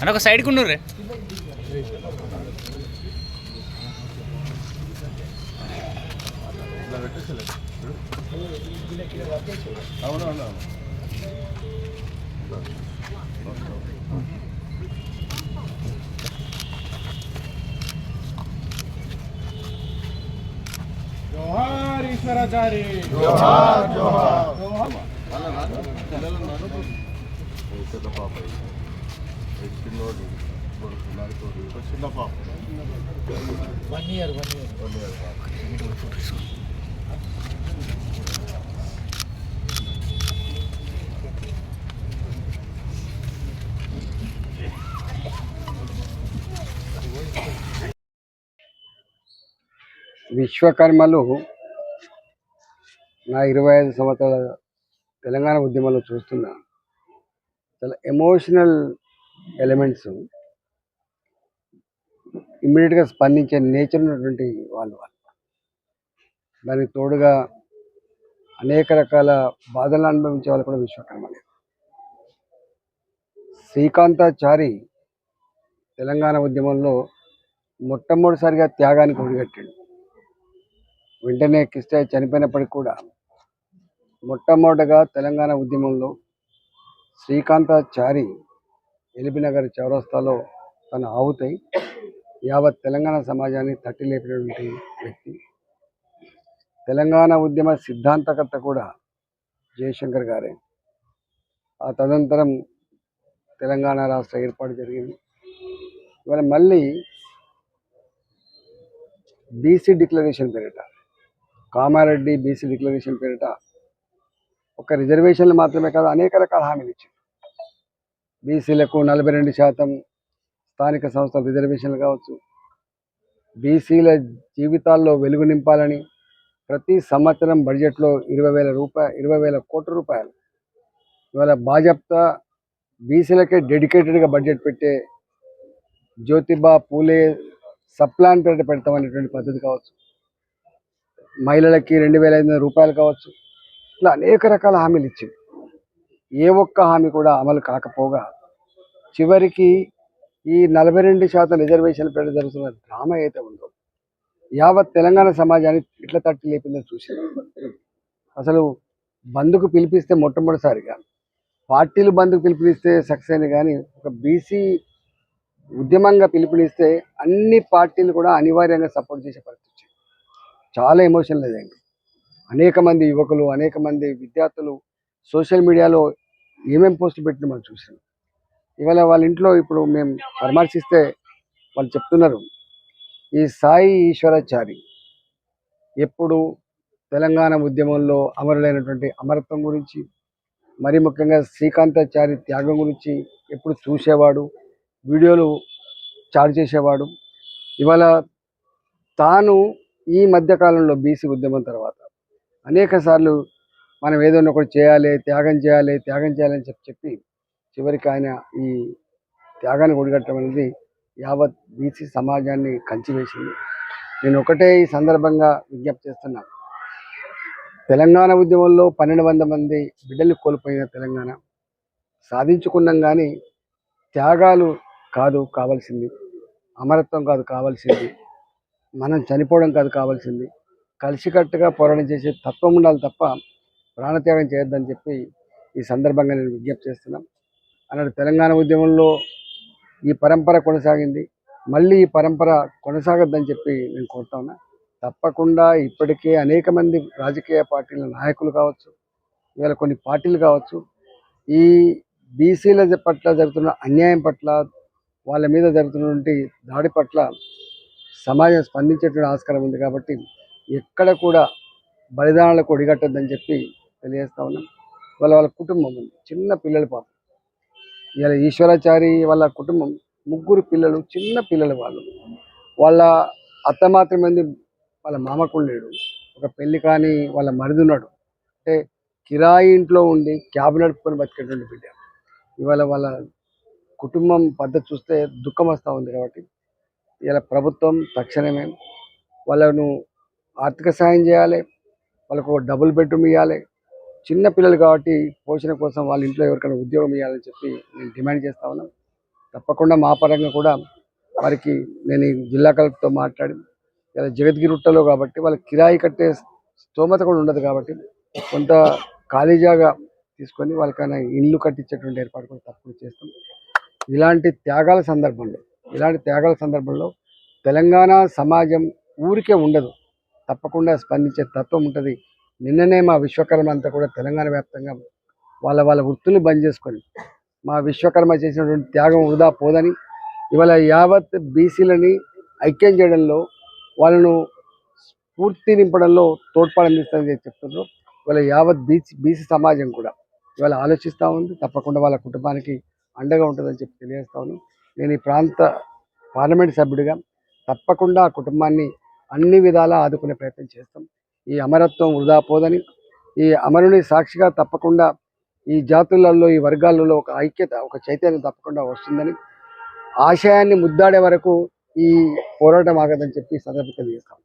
అన్న ఒక సైడ్కి ఉండు రే అవును అవును ఈశ్వరాచారి చిన్న పాప చిన్నోడు చిన్న పాప one year one year one year పాప విశ్వకర్మలు నా ఇరవై ఐదు సంవత్సరాల తెలంగాణ ఉద్యమంలో చూస్తున్నా చాలా ఎమోషనల్ ఎలిమెంట్స్ ఇమ్మీడియట్గా స్పందించే నేచర్ ఉన్నటువంటి వాళ్ళు వాళ్ళు. దానికి తోడుగా అనేక రకాల బాధలు అనుభవించే వాళ్ళు కూడా విశ్వకర్మలే శ్రీకాంతాచారి తెలంగాణ ఉద్యమంలో మొట్టమొదటిసారిగా త్యాగానికి ఒడిగట్టాడు. వెంటనే కిస్టాయ్ చనిపోయినప్పటికీ కూడా మొట్టమొదటగా తెలంగాణ ఉద్యమంలో శ్రీకాంతాచారి ఎలిబినగర్ చౌరస్తాలో తన ఆవుతై యావత్ తెలంగాణ సమాజాన్ని తట్టి లేపినటువంటి వ్యక్తి. తెలంగాణ ఉద్యమ సిద్ధాంతకర్త కూడా జయశంకర్ గారే. ఆ తదనంతరం తెలంగాణ రాష్ట్ర ఏర్పాటు జరిగింది. ఇవాళ మళ్ళీ బీసీ డిక్లరేషన్ పేరిట కామారెడ్డి బీసీ డిక్లరేషన్ పేరిట ఒక రిజర్వేషన్లు మాత్రమే కాదు అనేక రకాల హామీలు ఇచ్చింది. బీసీలకు నలభై రెండు శాతం స్థానిక సంస్థల రిజర్వేషన్లు కావచ్చు. బీసీల జీవితాల్లో వెలుగు నింపాలని ప్రతి సంవత్సరం బడ్జెట్లో ఇరవై వేల రూపాయ ఇరవై వేల కోట్ల రూపాయలు. ఇవాళ భాజప్తా బీసీలకే డెడికేటెడ్గా బడ్జెట్ పెట్టే జ్యోతిబా పూలే సప్లాన్ పేరిట పెడతామనేటువంటి పద్ధతి కావచ్చు. మహిళలకి రెండు వేల ఐదు వందల రూపాయలు కావచ్చు. ఇట్లా అనేక రకాల హామీలు ఇచ్చింది. ఏ ఒక్క హామీ కూడా అమలు కాకపోగా చివరికి ఈ నలభై రెండు శాతం రిజర్వేషన్ పేరు జరుగుతున్న డ్రామా అయితే ఉందో యావత్ తెలంగాణ సమాజాన్ని ఇట్లా తట్టి లేపిందని చూసింది. అసలు బంద్కు పిలిపిస్తే మొట్టమొదటిసారిగా పార్టీలు బంద్కు పిలిపిస్తే సక్సెస్ అయింది కానీ ఒక బీసీ ఉద్యమంగా పిలుపునిస్తే అన్ని పార్టీలు కూడా అనివార్యంగా సపోర్ట్ చేసే పరిస్థితి చాలా ఎమోషన్ లేదండి అనేక మంది యువకులు అనేక మంది విద్యార్థులు సోషల్ మీడియాలో ఏమేం పోస్టులు పెట్టిన మనం చూసాం. ఇవాళ వాళ్ళ ఇంట్లో ఇప్పుడు మేము పరామర్శిస్తే వాళ్ళు చెప్తున్నారు ఈ సాయి ఈశ్వరాచారి ఎప్పుడు తెలంగాణ ఉద్యమంలో అమరులైనటువంటి అమరత్వం గురించి మరి ముఖ్యంగా శ్రీకాంతాచారి త్యాగం గురించి ఎప్పుడు చూసేవాడు వీడియోలు చాటు చేసేవాడు. ఇవాళ తాను ఈ మధ్యకాలంలో బీసీ ఉద్యమం తర్వాత అనేక సార్లు మనం ఏదైనా ఒకటి చేయాలి త్యాగం చేయాలి త్యాగం చేయాలని చెప్పి చెప్పి చివరికి ఆయన ఈ త్యాగాన్ని ఒడిగట్టడం అనేది యావత్ బీసీ సమాజాన్ని కంచివేసింది. నేను ఒకటే ఈ సందర్భంగా విజ్ఞప్తి చేస్తున్నాను తెలంగాణ ఉద్యమంలో పన్నెండు వంద మంది బిడ్డలు కోల్పోయిన తెలంగాణ. సాధించుకున్నాం కానీ త్యాగాలు కాదు కావాల్సింది. అమరత్వం కాదు కావాల్సింది. మనం చనిపోవడం కాదు కావాల్సింది. కలిసికట్టుగా పోరాటం చేసే తత్వం ఉండాలి తప్ప ప్రాణత్యాగం చేయొద్దని చెప్పి ఈ సందర్భంగా నేను విజ్ఞప్తి చేస్తున్నాం. అన్నట్టు తెలంగాణ ఉద్యమంలో ఈ పరంపర కొనసాగింది. మళ్ళీ ఈ పరంపర కొనసాగద్దని చెప్పి నేను కోరుతా ఉన్నా. తప్పకుండా ఇప్పటికే అనేక మంది రాజకీయ పార్టీల నాయకులు కావచ్చు ఇవాళ కొన్ని పార్టీలు కావచ్చు ఈ బీసీల పట్ల జరుగుతున్న అన్యాయం పట్ల వాళ్ళ మీద జరుగుతున్నటువంటి దాడి పట్ల సమాజం స్పందించేటువంటి ఆస్కారం ఉంది కాబట్టి ఎక్కడ కూడా బలిదానాలకు ఒడిగట్టద్దని చెప్పి తెలియజేస్తా ఉన్నాం. వాళ్ళ వాళ్ళ కుటుంబం ఉంది. చిన్న పిల్లలు పాపం. ఇలా ఈశ్వరాచారి వాళ్ళ కుటుంబం ముగ్గురు పిల్లలు చిన్న పిల్లలు వాళ్ళు. వాళ్ళ అత్త మాత్రమంది వాళ్ళ మామకు లేడు ఒక పెళ్ళి కానీ వాళ్ళ మరిదున్నాడు. అంటే కిరాయి ఇంట్లో ఉండి క్యాబ్ నడుపుకొని బతికేటువంటి బిడ్డ. ఇవాళ వాళ్ళ కుటుంబం పద్ధతి చూస్తే దుఃఖం వస్తూ ఉంది కాబట్టి ఇలా ప్రభుత్వం తక్షణమే వాళ్ళను ఆర్థిక సాయం చేయాలి వాళ్ళకు డబుల్ బెడ్రూమ్ ఇవ్వాలి చిన్న పిల్లలు కాబట్టి పోషణ కోసం వాళ్ళ ఇంట్లో ఎవరికైనా ఉద్యోగం ఇవ్వాలని చెప్పి నేను డిమాండ్ చేస్తా ఉన్నాను తప్పకుండా మా పరంగా కూడా వారికి నేను ఈ జిల్లా కలెక్టర్తో మాట్లాడి ఇలా జగద్గిరుట్టలో కాబట్టి వాళ్ళకి కిరాయి కట్టే స్తోమత కూడా ఉండదు కాబట్టి కొంత ఖాళీ జాగా తీసుకొని వాళ్ళకైనా ఇల్లు కట్టించేటువంటి ఏర్పాటు కూడా తప్పకుండా చేస్తాం. ఇలాంటి త్యాగాల సందర్భంలో ఇలాంటి త్యాగాల సందర్భంలో తెలంగాణ సమాజం ఊరికే ఉండదు. తప్పకుండా స్పందించే తత్వం ఉంటుంది. నిన్ననే మా విశ్వకర్మ అంతా కూడా తెలంగాణ వ్యాప్తంగా వాళ్ళ వాళ్ళ వృత్తులు బంద్ చేసుకొని మా విశ్వకర్మ చేసినటువంటి త్యాగం వృధా పోదని ఇవాళ యావత్ బీసీలని ఐక్యం చేయడంలో వాళ్ళను స్ఫూర్తి నింపడంలో తోడ్పాటు అందిస్తుందని చెప్తున్నారు. ఇవాళ యావత్ బీసీ బీసీ సమాజం కూడా ఇవాళ ఆలోచిస్తూ ఉంది. తప్పకుండా వాళ్ళ కుటుంబానికి అండగా ఉంటుందని చెప్పి తెలియజేస్తా ఉన్నాను నేను ఈ ప్రాంత పార్లమెంట్ సభ్యుడిగా తప్పకుండా ఆ కుటుంబాన్ని అన్ని విధాలా ఆదుకునే ప్రయత్నం చేస్తాం. ఈ అమరత్వం వృధా పోదని ఈ అమరుని సాక్షిగా తప్పకుండా ఈ జాతులలో ఈ వర్గాలలో ఒక ఐక్యత ఒక చైతన్యం తప్పకుండా వస్తుందని ఆశయాన్ని ముద్దాడే వరకు ఈ పోరాటం ఆగదని చెప్పి ఈ సందర్భంగా తెలియజేస్తాం.